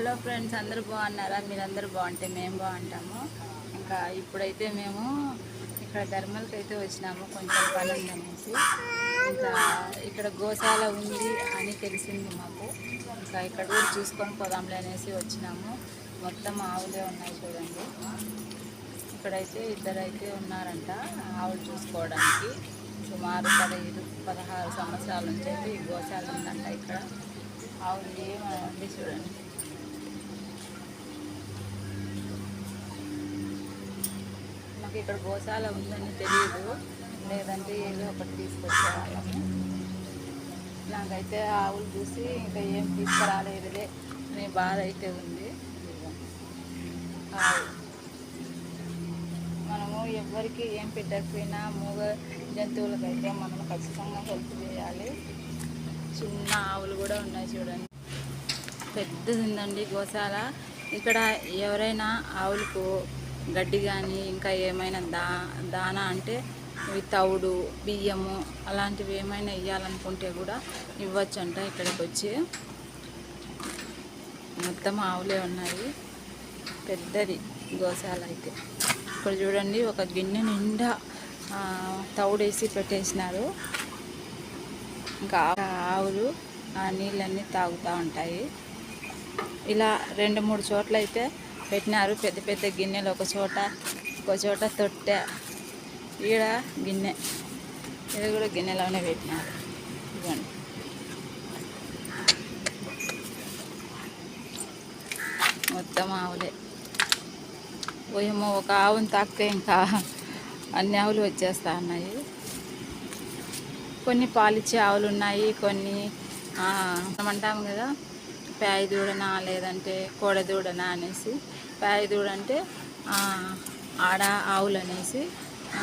Hello friends అందరూ బాగున్నారా? మీరందరూ బాగుంటే మేము బాగుంటాము. ఇంకా ఇప్పుడైతే మేము ఇక్కడ ధర్మలకి అయితే వచ్చినాము కొంచెం పని ఉందనేసి. ఇంకా ఇక్కడ గోశాల ఉంది అని తెలిసింది మాకు. ఇంకా ఇక్కడ కూడా చూసుకొని పోదాంలే అనేసి వచ్చినాము. మొత్తం ఆవులే ఉన్నాయి చూడండి. ఇక్కడైతే ఇద్దరైతే ఉన్నారంట ఆవులు చూసుకోవడానికి. సుమారు పదహైదు పదహారు సంవత్సరాల నుంచి అయితే ఈ గోశాల ఉందంట ఇక్కడ. ఆవులు ఏమైంది చూడండి. మాకు ఇక్కడ గోశాల ఉందని తెలియదు లేదంటే ఏదో ఒకటి తీసుకొచ్చేవాళ్ళము నాకైతే ఆవులు చూసి ఇంకా ఏం తీసుకురాలేదులే అనే బాధ అయితే ఉంది. ఆవు. మనము ఎవరికి ఏం పెట్టకపోయినా మూగ జంతువులకైతే మనం ఖచ్చితంగా హెల్ప్ చేయాలి. చిన్న ఆవులు కూడా ఉన్నాయి చూడండి. పెద్దది ఉందండి గోశాల. ఇక్కడ ఎవరైనా ఆవులకు గడ్డి కానీ ఇంకా ఏమైనా దా దానా అంటే ఇవి తవుడు బియ్యము అలాంటివి ఏమైనా ఇవ్వాలనుకుంటే కూడా ఇవ్వచ్చంట ఇక్కడికి వచ్చి మొత్తం ఆవులే ఉన్నాయి. పెద్దది గోశాల అయితే ఇక్కడ చూడండి ఒక గిన్నె నిండా తవుడేసి పెట్టేసినారు. ఇంకా ఆవులు ఆ నీళ్ళన్నీ తాగుతూ ఉంటాయి. ఇలా రెండు మూడు చోట్ల అయితే పెట్టినారు. పెద్ద పెద్ద గిన్నెలు ఒక చోట ఒక చోట తొట్టె ఈడ గిన్నె. ఇది కూడా గిన్నెలోనే పెట్టినారు. ఇవ్వండి మొత్తం ఆవులే. పోయేమో ఒక ఆవును తాకితే ఇంకా అన్ని ఆవులు వచ్చేస్తా ఉన్నాయి. కొన్ని పాలిచ్చే ఆవులు ఉన్నాయి కొన్ని అంటాము కదా ప్యాయి దూడనా లేదంటే కోడదూడనా అనేసి ప్యాయి దూడ అంటే ఆడ ఆవులు అనేసి ఆ,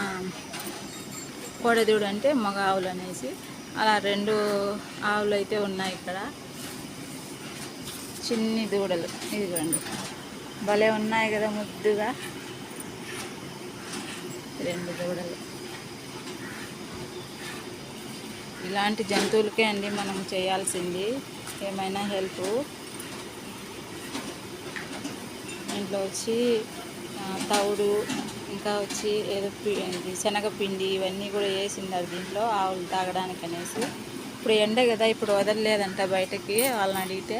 కోడ దూడ అంటే మగ ఆవులు అనేసి అలా రెండు ఆవులు అయితే ఉన్నాయి ఇక్కడ. చిన్ని దూడలు ఇదిగోండి. భలే ఉన్నాయి కదా ముద్దుగా. రెండు దూడలు. ఇలాంటి జంతువులకే అండి మనం చేయాల్సింది. ఏమైనా హెల్ప్? ఇంట్లో వచ్చి తౌడు తవుడు ఇంకా వచ్చి ఏదో పి- శనగపిండి ఇవన్నీ కూడా వేసిండారు దీంట్లో ఆవులు తాగడానికి అనేసి. ఇప్పుడు ఎండ కదా ఇప్పుడు వదలలేదంట బయటకి వాళ్ళని అడిగితే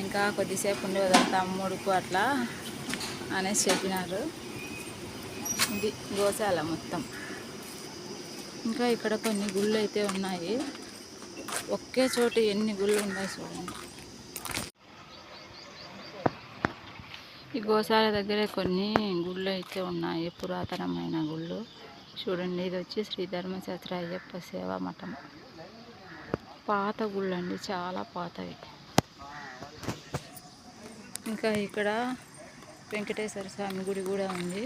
ఇంకా కొద్దిసేపు ఉండి వదులుతాం మూడుకు అట్లా అనేసి చెప్పినారు. ఇది గోశాల మొత్తం. ఇంకా ఇక్కడ కొన్ని గుళ్ళు అయితే ఉన్నాయి. ఒకే చోట ఎన్ని గుళ్ళు ఉన్నాయి చూడండి. ఈ గోశాల దగ్గరే కొన్ని గుళ్ళు అయితే ఉన్నాయి పురాతనమైన గుళ్ళు. చూడండి ఇది వచ్చి శ్రీ ధర్మశాస్త్ర అయ్యప్ప సేవా మఠం. పాత గుళ్ళు అండి చాలా పాతవి. ఇంకా ఇక్కడ వెంకటేశ్వర స్వామి గుడి కూడా ఉంది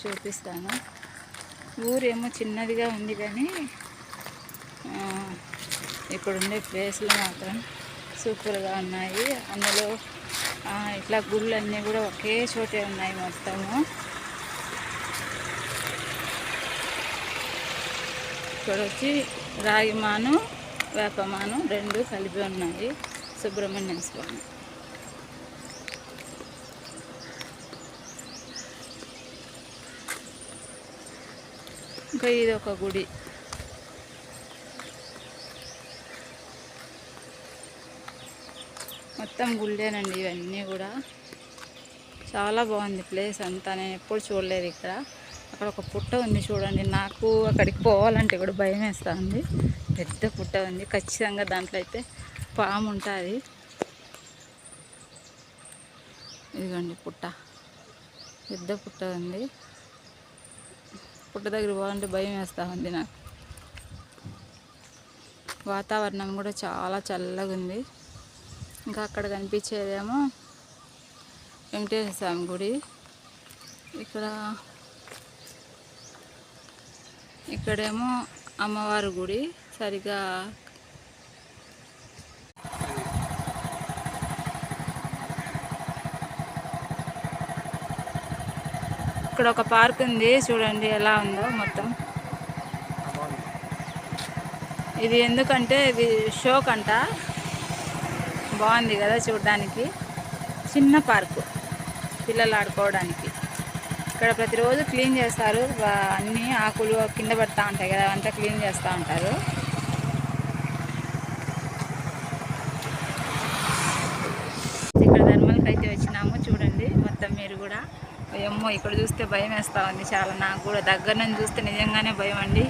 చూపిస్తాను. ఊరేమో చిన్నదిగా ఉంది కానీ ఇక్కడుండే ఇక్కడ ఉండే ప్లేస్లు మాత్రం సూపర్గా ఉన్నాయి. అందులో ఇట్లా గుళ్ళు అన్నీ కూడా ఒకే చోటే ఉన్నాయి మొత్తము. ఇక్కడ వచ్చి రాగిమాను వేపమాను రెండు కలిపి ఉన్నాయి. సుబ్రహ్మణ్యం స్వామి. ఇంకా ఇది ఒక గుడి. మొత్తం గుళ్ళేనండి ఇవన్నీ కూడా. చాలా బాగుంది ప్లేస్ అంతా నేను ఎప్పుడు చూడలేదు ఇక్కడ. అక్కడ ఒక పుట్ట ఉంది చూడండి నాకు అక్కడికి పోవాలంటే కూడా భయం వేస్తుంది పెద్ద పుట్ట ఉంది ఖచ్చితంగా దాంట్లో అయితే పాము ఉంటుంది. ఇదిగోండి పుట్ట పెద్ద పుట్ట ఉంది. పుట్ట దగ్గర పోవాలంటే భయం వేస్తూ ఉంది నాకు. వాతావరణం కూడా చాలా చల్లగా ఉంది ఇంకా అక్కడ కనిపించేదేమో వెంకటేశ్వర స్వామి గుడి. ఇక్కడ ఇక్కడేమో అమ్మవారి గుడి సరిగా. ఇక్కడ ఒక పార్క్ ఉంది చూడండి ఎలా ఉందో మొత్తం. ఇది ఎందుకంటే ఇది షోక్ అంట. బాగుంది కదా చూడడానికి. చిన్న పార్కు పిల్లలు ఆడుకోవడానికి. ఇక్కడ ప్రతిరోజు క్లీన్ చేస్తారు. అన్నీ అన్ని ఆకులు కింద పడతా ఉంటాయి కదా అంతా క్లీన్ చేస్తూ ఉంటారు. ఇక్కడ ధర్మల్కి అయితే వచ్చినాము చూడండి మొత్తం మీరు కూడా. ఏమో ఇక్కడ చూస్తే భయం వేస్తూ ఉంది చాలా. నాకు కూడా దగ్గర నుంచి చూస్తే నిజంగానే భయం అండి.